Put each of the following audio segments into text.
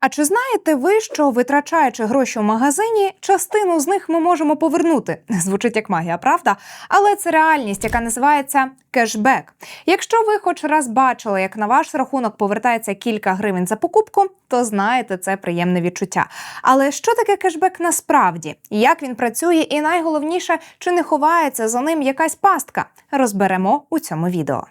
А чи знаєте ви, що витрачаючи гроші в магазині, частину з них ми можемо повернути? Звучить як магія, правда? Але це реальність, яка називається кешбек. Якщо ви хоч раз бачили, як на ваш рахунок повертається кілька гривень за покупку, то знаєте, це приємне відчуття. Але що таке кешбек насправді? Як він працює, і найголовніше, чи не ховається за ним якась пастка? Розберемо у цьому відео.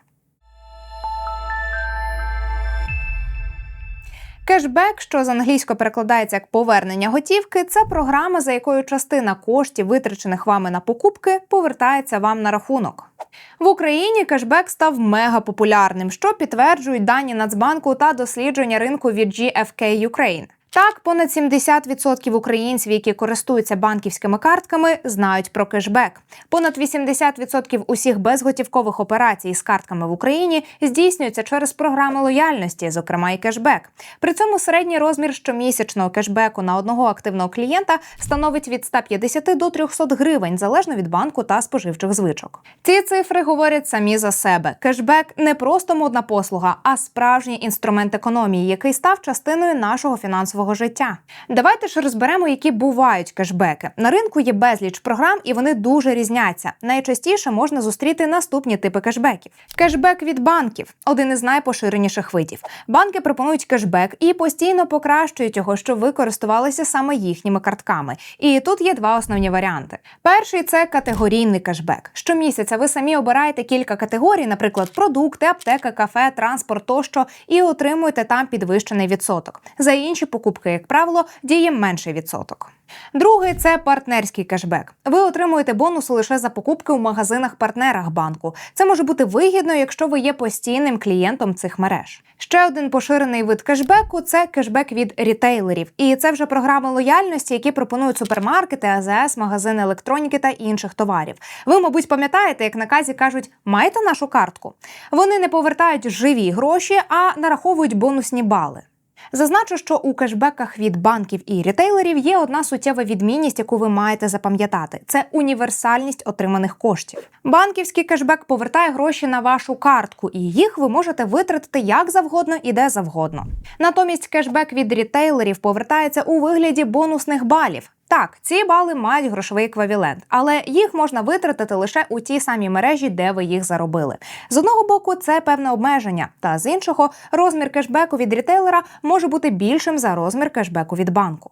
Кешбек, що з англійського перекладається як повернення готівки, це програма, за якою частина коштів, витрачених вами на покупки, повертається вам на рахунок. В Україні кешбек став мегапопулярним, що підтверджують дані Нацбанку та дослідження ринку від GFK Ukraine. Так, понад 70% українців, які користуються банківськими картками, знають про кешбек. Понад 80% усіх безготівкових операцій з картками в Україні здійснюються через програми лояльності, зокрема і кешбек. При цьому середній розмір щомісячного кешбеку на одного активного клієнта становить від 150 до 300 гривень, залежно від банку та споживчих звичок. Ці цифри говорять самі за себе. Кешбек не просто модна послуга, а справжній інструмент економії, який став частиною нашого фінансового свого життя. Давайте ж розберемо, які бувають кешбеки. На ринку є безліч програм, і вони дуже різняться. Найчастіше можна зустріти наступні типи кешбеків: кешбек від банків один із найпоширеніших видів. Банки пропонують кешбек і постійно покращують його, щоб ви користувалися саме їхніми картками. І тут є два основні варіанти. Перший це категорійний кешбек. Щомісяця ви самі обираєте кілька категорій, наприклад, продукти, аптека, кафе, транспорт тощо, і отримуєте там підвищений відсоток. За інші покупки покупки, як правило, діє менший відсоток. Другий це партнерський кешбек. Ви отримуєте бонуси лише за покупки у магазинах-партнерах банку. Це може бути вигідно, якщо ви є постійним клієнтом цих мереж. Ще один поширений вид кешбеку це кешбек від рітейлерів. І це вже програми лояльності, які пропонують супермаркети, АЗС, магазини електроніки та інших товарів. Ви, мабуть, пам'ятаєте, як наказі кажуть, маєте нашу картку. Вони не повертають живі гроші, а нараховують бонусні бали. Зазначу, що у кешбеках від банків і рітейлерів є одна суттєва відмінність, яку ви маєте запам'ятати: це універсальність отриманих коштів. Банківський кешбек повертає гроші на вашу картку, і їх ви можете витратити як завгодно і де завгодно. Натомість кешбек від рітейлерів повертається у вигляді бонусних балів. Так, ці бали мають грошовий еквівалент, але їх можна витратити лише у тій самій мережі, де ви їх заробили. З одного боку, це певне обмеження, та з іншого, розмір кешбеку від рітейлера може бути більшим за розмір кешбеку від банку.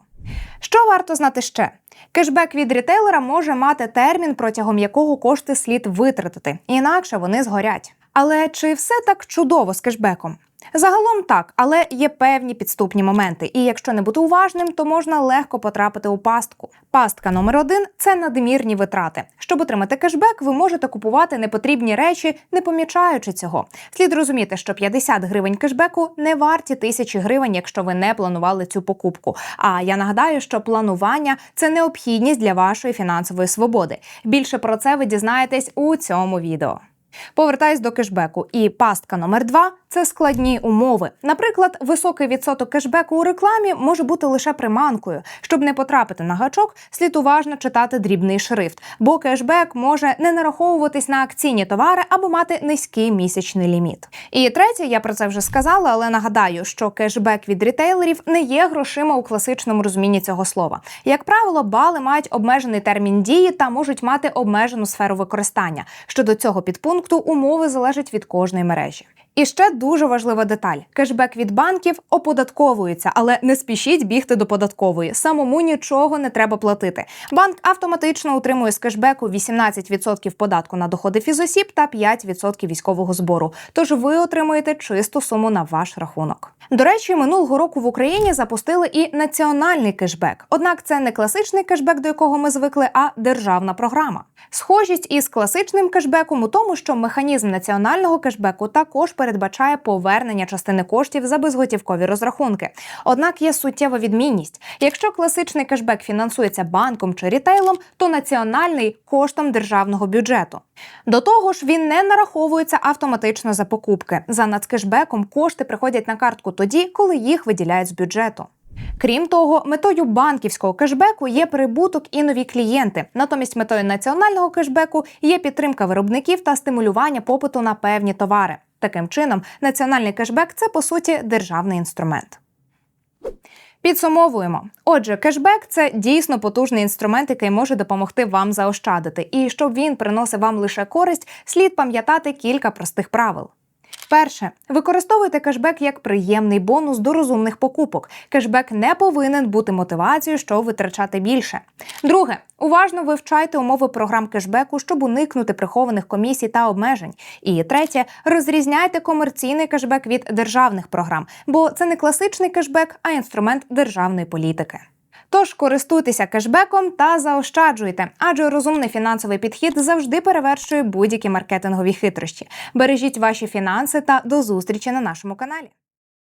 Що варто знати ще? Кешбек від рітейлера може мати термін, протягом якого кошти слід витратити, інакше вони згорять. Але чи все так чудово з кешбеком? Загалом так, але є певні підступні моменти, і якщо не бути уважним, то можна легко потрапити у пастку. Пастка номер один це надмірні витрати. Щоб отримати кешбек, ви можете купувати непотрібні речі, не помічаючи цього. Слід розуміти, що 50 гривень кешбеку не варті тисячі гривень, якщо ви не планували цю покупку. А я нагадаю, що планування це необхідність для вашої фінансової свободи. Більше про це ви дізнаєтесь у цьому відео. Повертаюсь до кешбеку. І пастка номер два це складні умови. Наприклад, високий відсоток кешбеку у рекламі може бути лише приманкою. Щоб не потрапити на гачок, слід уважно читати дрібний шрифт, бо кешбек може не нараховуватись на акційні товари або мати низький місячний ліміт. І третє, я про це вже сказала, але нагадаю, що кешбек від рітейлерів не є грошима у класичному розумінні цього слова. Як правило, бали мають обмежений термін дії та можуть мати обмежену сферу використання. Щодо цього підпункту умови залежать від кожної мережі. І ще дуже важлива деталь: кешбек від банків оподатковується, але не спішіть бігти до податкової. Самому нічого не треба платити. Банк автоматично утримує з кешбеку 18% податку на доходи фізосіб та 5% військового збору. Тож ви отримуєте чисту суму на ваш рахунок. До речі, минулого року в Україні запустили і національний кешбек. Однак це не класичний кешбек, до якого ми звикли, а державна програма. Схожість із класичним кешбеком у тому, що механізм національного кешбеку також передбачає повернення частини коштів за безготівкові розрахунки. Однак є суттєва відмінність: якщо класичний кешбек фінансується банком чи рітейлом, то національний коштом державного бюджету. До того ж, він не нараховується автоматично за покупки. За нацкешбеком кошти приходять на картку тоді, коли їх виділяють з бюджету. Крім того, метою банківського кешбеку є прибуток і нові клієнти. Натомість метою національного кешбеку є підтримка виробників та стимулювання попиту на певні товари. Таким чином, національний кешбек це по суті державний інструмент. Підсумовуємо. Отже, кешбек це дійсно потужний інструмент, який може допомогти вам заощадити. І щоб він приносив вам лише користь, слід пам'ятати кілька простих правил. Перше, використовуйте кешбек як приємний бонус до розумних покупок. Кешбек не повинен бути мотивацією, щоб витрачати більше. Друге, уважно вивчайте умови програм кешбеку, щоб уникнути прихованих комісій та обмежень. І третє, розрізняйте комерційний кешбек від державних програм, бо це не класичний кешбек, а інструмент державної політики. Тож користуйтеся кешбеком та заощаджуйте, адже розумний фінансовий підхід завжди перевершує будь-які маркетингові хитрощі. Бережіть ваші фінанси та до зустрічі на нашому каналі.